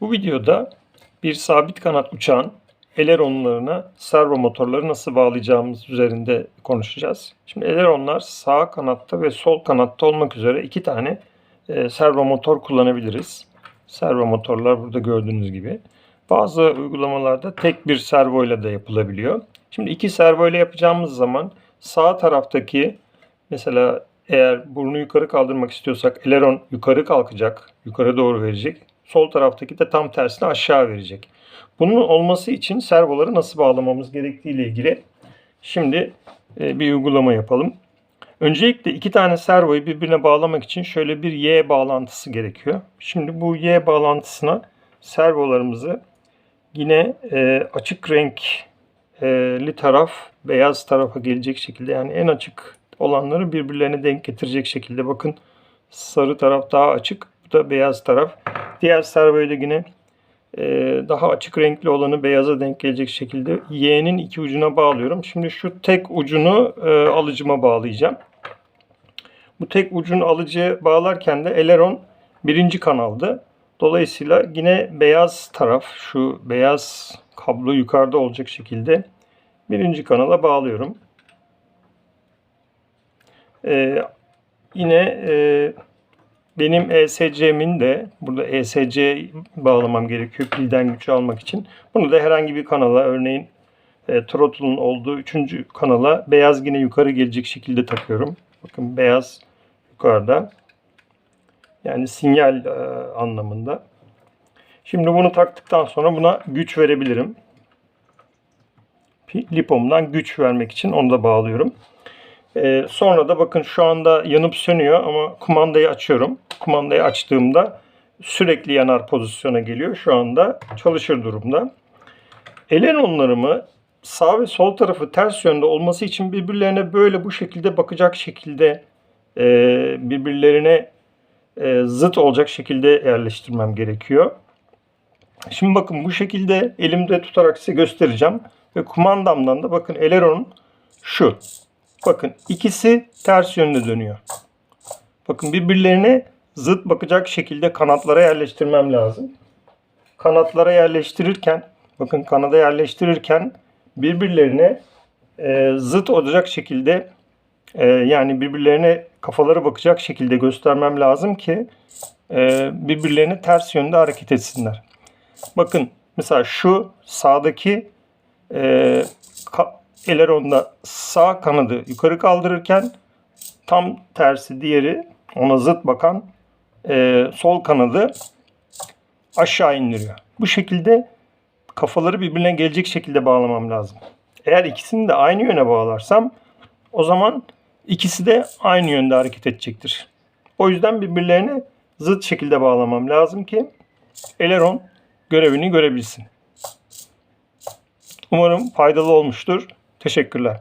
Bu videoda bir sabit kanat uçağın eleronlarına servo motorları nasıl bağlayacağımız üzerinde konuşacağız. Şimdi eleronlar sağ kanatta ve sol kanatta olmak üzere iki tane e, servo motor kullanabiliriz. Servo motorlar burada gördüğünüz gibi. Bazı uygulamalarda tek bir servo ile de yapılabiliyor. Şimdi iki servo ile yapacağımız zaman sağ taraftaki mesela eğer burnu yukarı kaldırmak istiyorsak eleron yukarı kalkacak, yukarı doğru verecek. Sol taraftaki de tam tersine aşağı verecek. Bunun olması için servoları nasıl bağlamamız gerektiği ile ilgili şimdi e, bir uygulama yapalım. Öncelikle iki tane servoyu birbirine bağlamak için şöyle bir Y bağlantısı gerekiyor. Şimdi bu Y bağlantısına servolarımızı yine e, açık renkli taraf beyaz tarafa gelecek şekilde yani en açık olanları birbirlerine denk getirecek şekilde bakın sarı taraf daha açık bu da beyaz taraf. Diğer servoyu da yine e, daha açık renkli olanı beyaza denk gelecek şekilde Y'nin iki ucuna bağlıyorum. Şimdi şu tek ucunu e, alıcıma bağlayacağım. Bu tek ucunu alıcıya bağlarken de eleron birinci kanaldı. Dolayısıyla yine beyaz taraf şu beyaz kablo yukarıda olacak şekilde birinci kanala bağlıyorum. Ee, yine e, benim ESC'min de burada ESC bağlamam gerekiyor pilden güç almak için. Bunu da herhangi bir kanala örneğin e, throttle'ın olduğu üçüncü kanala beyaz yine yukarı gelecek şekilde takıyorum. Bakın beyaz yukarıda. Yani sinyal e, anlamında. Şimdi bunu taktıktan sonra buna güç verebilirim. Lipom'dan güç vermek için onu da bağlıyorum. Ee, sonra da bakın şu anda yanıp sönüyor ama kumandayı açıyorum. Kumandayı açtığımda sürekli yanar pozisyona geliyor. Şu anda çalışır durumda. Eleronlarımı sağ ve sol tarafı ters yönde olması için birbirlerine böyle bu şekilde bakacak şekilde e, birbirlerine e, zıt olacak şekilde yerleştirmem gerekiyor. Şimdi bakın bu şekilde elimde tutarak size göstereceğim. Ve kumandamdan da bakın eleronun şu. Bakın ikisi ters yönde dönüyor. Bakın birbirlerine zıt bakacak şekilde kanatlara yerleştirmem lazım. Kanatlara yerleştirirken bakın kanada yerleştirirken birbirlerine e, zıt olacak şekilde e, yani birbirlerine kafaları bakacak şekilde göstermem lazım ki e, birbirlerine ters yönde hareket etsinler. Bakın mesela şu sağdaki e, eleronda sağ kanadı yukarı kaldırırken tam tersi diğeri ona zıt bakan e, sol kanadı aşağı indiriyor. Bu şekilde kafaları birbirine gelecek şekilde bağlamam lazım. Eğer ikisini de aynı yöne bağlarsam o zaman ikisi de aynı yönde hareket edecektir. O yüzden birbirlerine zıt şekilde bağlamam lazım ki eleron görevini görebilsin. Umarım faydalı olmuştur. Teşekkürler.